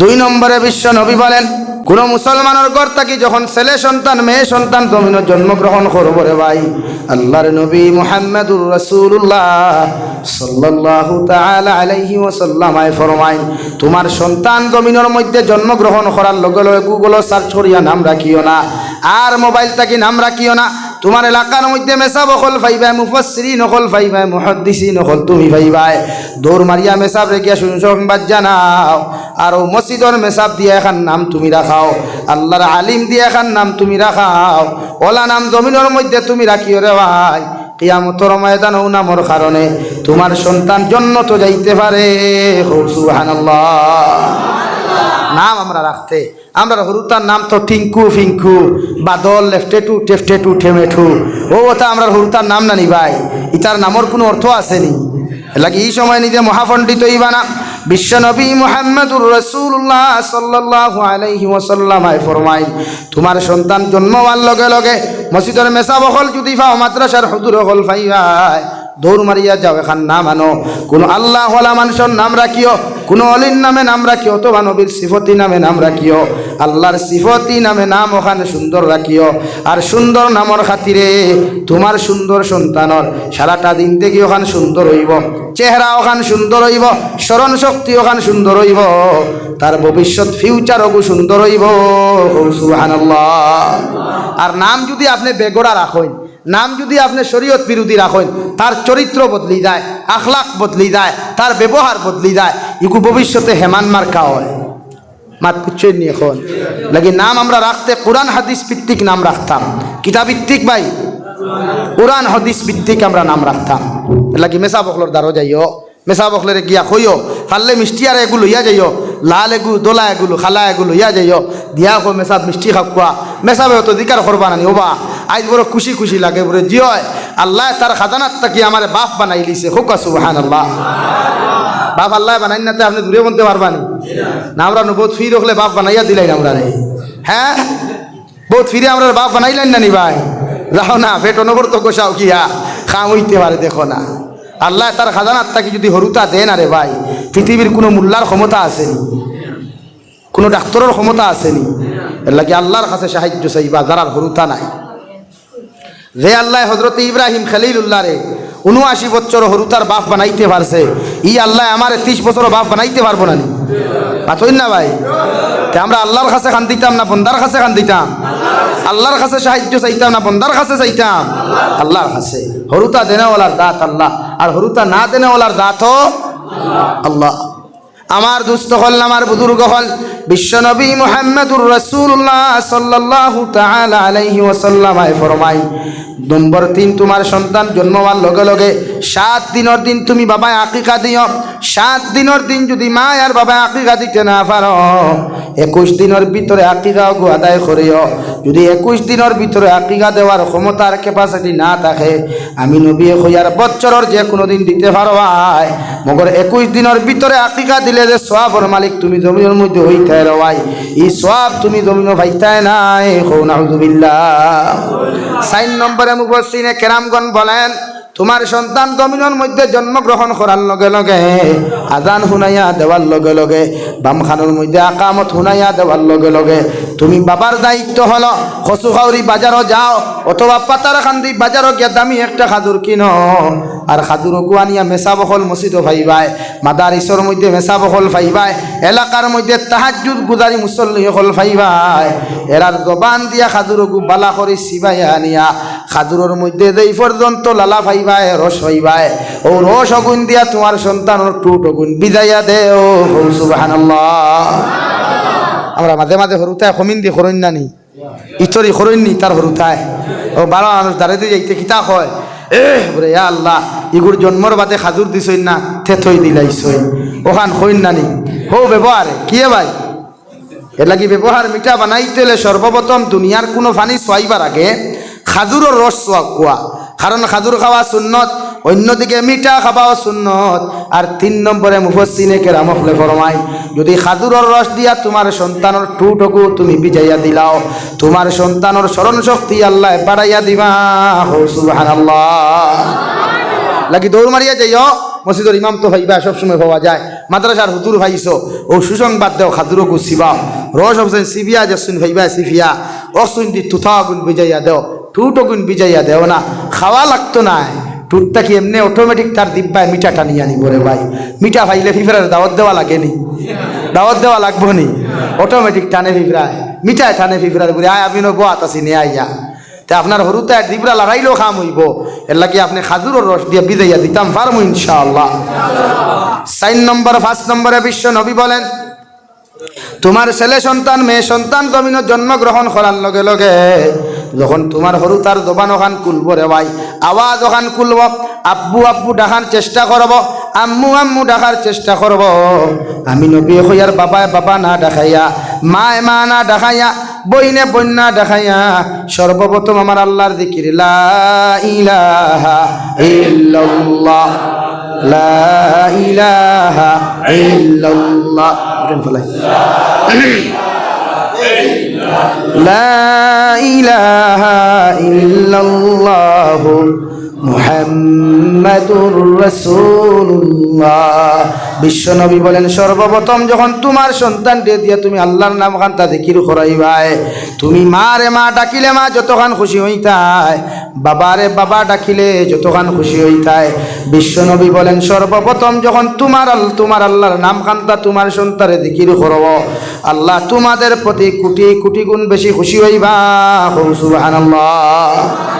দুই নম্বরে বিশ্ব নবী বলেন, কোন মুসলমানের ঘর থাকি যখন ছেলে সন্তান, মেয়ে সন্তান জমিন জন্মগ্রহণ করব রে ভাই? আল্লাহর নবী মুহাম্মদুর ফরমাইন, তোমার সন্তান জমিনের মধ্যে জন্মগ্রহণ করার লগে লগে গুগল সার্চ করিয়া নাম রাখিও না। আর মোবাইল থাকি নাম রাখিও না? তোমার এলাকার মধ্যে মেসা বখল ফাইবাই মুফাসসিরি নকল ফাইবাই মুহাদ্দিসি নকল তুমি ফাইবাই দৌড় মারিয়া মেসাব রেখিয়া সংবাদ জানাও। আর মসজিদর মেসাব দিয়ে এখান নাম তুমি রাখাও। আল্লাহর আলিম দিয়ে এখান নাম তুমি রাখাও। ওলা নাম জমিনের মধ্যে তুমি রাখিও রে ভাই। কিয়ামতর ময়দান নামর কারণে তোমার সন্তান জন্য তো যাইতে পারে। সুবহানাল্লাহ। নাম আমরা রাখতে। আমরা হরুতার নাম তো টিঙ্কু ফিঙ্কু বাদল লেফটেটু টেফটেটু ঠেমেঠু ও ওটা আমরা হরুতার নাম না নি ভাই ইতার নামর কোনো অর্থ আসেনি লাগে এই সময় নিজে মহাপণ্ডিত ইবানা বিশ্বনবী মোহাম্মদুর রসুল্লাহ সাল্লাহ আলাইহি ওসাল্লামায় ফরমাইন, তোমার সন্তান জন্ম লগে লগে মসজিদের মেসা বহল যদি পাও মাদ্রাসার হদুর হল ফাইবাই দৌড় মারিয়া যাও, এখান নাম আনো কোনো আল্লাহ হলা মানুষের নাম রাখিও, কোনো অলির নামে নাম রাখিও, অথবা নবীর সিফতি নামে নাম রাখিও। আল্লাহর সিফতি নামে নাম ওখানে সুন্দর রাখিও। আর সুন্দর নামর খাতিরে তোমার সুন্দর সন্তানর সারাটা দিন থেকে ওখান সুন্দর হইব। চেহারা ওখান সুন্দর হইব, স্মরণ শক্তি ওখান সুন্দর হইব। তার ভবিষ্যৎ ফিউচার ওগু সুন্দর হইব। সুবহানাল্লাহ। আর নাম যদি আপনি বেগড়া রাখেন নাম যদি আপনি শরীয়ত বিরোধী রাখেন, তার চরিত্র বদলি যায়, আখলাক বদলি যায়, তার ব্যবহার বদলি যায়, ইকু ভবিষ্যতে হেমান মার্কা হয় মাত পুচ্ছই নিয়ে এখন? লাগে নাম আমরা রাখতে, কোরআন, হাদিস ভিত্তিক নাম রাখতাম। কিতাব ভিত্তিক ভাই? কোরআন, হাদিস ভিত্তিক আমরা নাম রাখতাম। লাগি মেসা বকলর দ্বারো যাইও। মেসা বকলের গিয়া কইও ফাললে মিষ্টি আর এগুলো ইয়া যাইও। লাল এগুলো দোলা এগুলো খালা এগুলো ইয়া যাইও। দিয়া কো মেসাব মিষ্টি খাকুয়া মেসাবে তো দিকার করবা নানি ওবা। আজ বড় খুশি খুশি লাগে, বলে, জি হয়, আল্লাহ তার খাজানাত তাকি আমার বাপ বানাই লিছে হোকা সুবহান আল্লাহ বাপ আল্লাহ বানাই না আপনি দূরে বলতে পারবানি। না, আমরা বহুত ফি রখলে বাপ বানাইয়া দিলাই না আমরা হ্যাঁ? বহুত ফিরে আমরা বাপ বানাইলেন না নি ভাই? যাও না পেট অনবর তো গোসাও কিয়া খাম হইতে পারে, দেখো না। আল্লাহ তার খাজানাত তাকে যদি হরুতা দেন আরে ভাই, পৃথিবীর কোনো মূল্যার ক্ষমতা আসেনি কোনো ডাক্তারের ক্ষমতা আসেনি এর লাগে আল্লাহর কাছে সাহায্য চাইবা যারার হরুতা নাই। যে আল্লাহ হজরত ইব্রাহিম খালিলুল্লাহ রে উনআশি বছর হরুতার বাপ বানাইতে পারছে, ই আল্লাহ আমার ত্রিশ বছর বাপ বানাইতে পারব না পাথইন না ভাই? তে আমরা আল্লাহর কাছে খান দিতাম না বন্দার কাছে খান দিতাম? আল্লাহর কাছে সাহায্য চাইতাম না বন্দার কাছে চাইতাম? আল্লাহর কাছে। হরুতা দেনেওয়ালার দাঁত আল্লাহ। আর হরুতা না দেনেওয়ালার দাঁতও আল্লাহ। আমার দুস্থ হল, আমার বুজুর্গ হল, বিশ্বনবী মুহাম্মদুর রাসূলুল্লাহ সাল্লাল্লাহু তাআলা আলাইহি ওয়াসাল্লাম আয় ফরমাই নম্বর তিন, তোমার সন্তান জন্মবার লগে লগে সাত দিনের দিন তুমি বাবায় আকিকা দিও। সাত দিনের দিন যদি মা আর বাবা আকিকা দিতে না পারো, একুশ দিনের ভিতরে আকিকা আদায় করিও। যদি একুশ দিনের ভিতরে আকিকা দেওয়ার ক্ষমতার ক্যাপাসিটি না থাকে, আমি নবী হইয়ার বছরের যে কোনো দিন দিতে পারো ভাই মগর একুশ দিনের ভিতরে আকিকা দিলে যে সোয়াবর মালিক তুমি জমিনের মধ্যে হইতে রওয়াই এই সোয়াব তুমি জমিন ভাইতায় নাই হো নাউজুবিল্লাহ সাইন নম্বরে মুফসিনে কেরামগণ বলেন তোমার সন্তান জমিনের মধ্যে জন্মগ্রহণ করার লগে লগে, আজান শুনাইয়া দেওয়ার লগে লগে বামখানোর মধ্যে আকামত শুনাইয়া দেওয়ার লগে লগে তুমি বাবার দায়িত্ব হলো কচু খাউরি বাজারও যাও, অথবা পাতার খান্দি বাজারও গিয়া দামি একটা খাজুর কিনো। আর খাজুর গুয়ানিয়া মেসা বহল মসজিদও ফাইবাই মাদারিসর মধ্যে মেসা বহল ফাইবাই এলাকার মধ্যে তাহাজুদ গুজারি মুসল্লি হল ফাইবাই এরার জবান দিয়া খাজুর গু বালা করে সিবাই আনিয়া, খাজুরের মধ্যে যেই পর্যন্ত লালা ফাইবাই রস হইবাই ও রস অগুন দিয়া তোমার সন্তানের টুট অগুন বিদায়া দে ও সুবহানাল্লাহ আমরা মাঝে মাঝে হরুতায় কমিন দিয়ে খরণ নানি। ইতরি খরণ নি তার হরুতায়। ও বারো মানুষ দাঁড়াতে যাইতে খিতা হয় এ ইয়া আল্লাহ, ইগুর জন্মর বাদে খাজুর দিছই না থে থই দিলাইছই ওখান খইন নানি। হো ব্যবহার কিয়ে ভাই? এর লাগি ব্যবহার মিঠা বানাইতে হলে সর্বপ্রথম দুনিয়ার কোনো ফানি সোয়াইবার আগে। খাজুরের রস সোয়া কোয়া কারণ খাজুর খাওয়া সুন্নত অন্যদিকে মিঠা খাওয়াও সুন্নত। আর তিন নম্বরে মুফসিনে কেরামফলে ফরমাই যদি খাজুরের রস দিয়া তোমার সন্তানের টুটকু তুমি বিজাইয়া দিলাও, তোমার সন্তানের স্মরণ শক্তি আল্লাহ বাড়াইয়া দিবা। হো লাগি দৌড় মারিয়া যাইও, মসজিদের ইমাম তো ভাইবা, সবসময় পাওয়া যায়। মাদ্রাসার হুতুর ভাইছ, ও সুসংবাদ দেও খাদুরো গুছিবা রস হোসেন সিবিয়া যেসুন ভাইবা, সিফিয়া। অসুন তুথা গুণ বিজাইয়া দেও টুটো গুণ বিজাইয়া দেও না। খাওয়া লাগতো না। টুটটা কি এমনি অটোমেটিক তার দিব্যায় মিঠা টানিয়ে আনিব রে ভাই? মিঠা ভাইলে ফিফরার দাওয়াত দেওয়া লাগেনি দাওয়াত দেওয়া লাগবো নি? অটোমেটিক টানে ফিফরায়। মিঠায় টানে ফিফরার বলে আয়, আমি নবো, আতাসি নিয়ে আইয়া। তে আপনার হরুতে দিবরা লাগাইলেও খাম হইব। এর লাগে আপনি খাজুরের রস দিয়ে বিদাইয়া দিতাম পারব ইনশাআল্লাহ। সাইন নম্বর, ফার্স্ট নম্বরে বিশ্ব নবী বলেন তোমার ছেলে সন্তান, মেয়ে সন্তান জমিন জন্মগ্রহণ করার লগে লগে যখন তোমার সরু তার জবান ওখান কুলব রে ভাই আওয়াজ ওখান কুলব, আব্বু আব্বু ডাকার চেষ্টা করব আম্মু আম্মু ডাকার চেষ্টা করব আমি নবী হইয়ার বাবায় বাবা না দেখাইয়া, মায় মা না দেখাইয়া, বইনে বন্যা দেখাইয়া সর্বপ্রথম আমার আল্লাহর দিকির ইল্লাল্লাহ, লা ইলাহা উঠেন ফেলাই لا إله إلا الله মুহাম্মাদুর রাসূলুল্লাহ। বিশ্বনবী বলেন, সর্বপ্রথম যখন তোমার সন্তান দিয়ে দিয়ে তুমি আল্লাহর নাম খান্তা দেখির করাইবাই, তুমি মা মারে মা ডাকিলে মা যতখান খুশি হইতায় বাবারে বাবা ডাকিলে যতখান খুশি হইতায় বিশ্বনবী বলেন, সর্বপ্রথম যখন তোমার তোমার আল্লাহর নাম খান্তা তোমার সন্তানে দেখির করব, আল্লাহ তোমাদের প্রতি কোটি কোটি গুণ বেশি খুশি হইবা। সুবহানাল্লাহ।